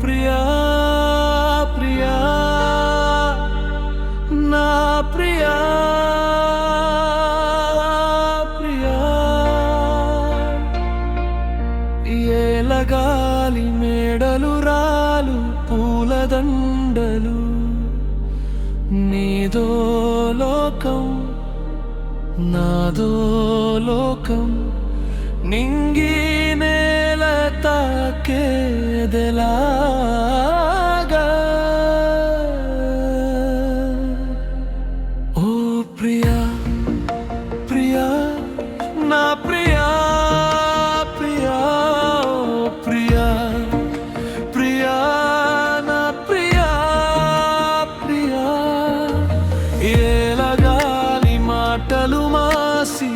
ప్రియా ప్రియా నా ప్రియా ప్రియా. ఏలగాలి మేడలు రాలు పూలదండలు నీదో లోకం నాదో లోకం నింగి నేల తాకేదెలా ప్రియా ప్రియా నా ప్రియా ప్రియా ప్రియా ప్రియా నా ప్రియా ప్రియా. ఏలగాలి మాటలు మాసి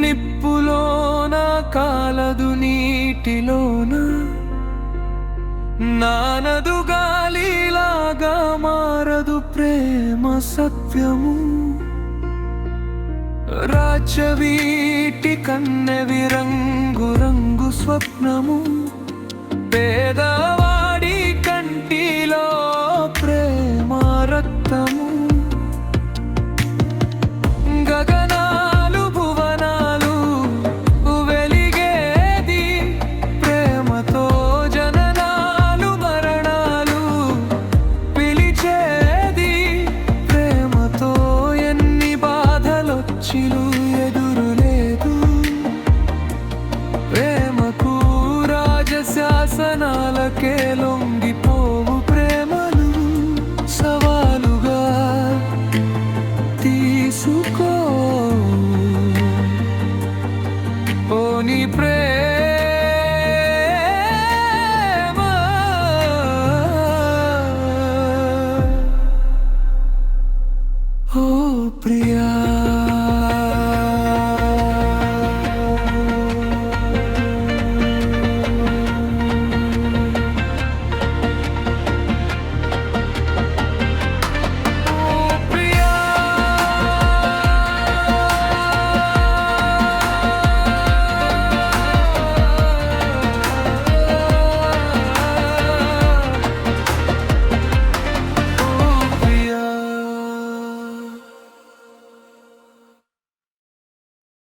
నిప్పులోన కాలదు నీటిలోన. నానదు గాలిలాగా మారదు ప్రేమ సత్యము. రాచవీటి కన్నెవి రంగు రంగు స్వప్నము. పేదవ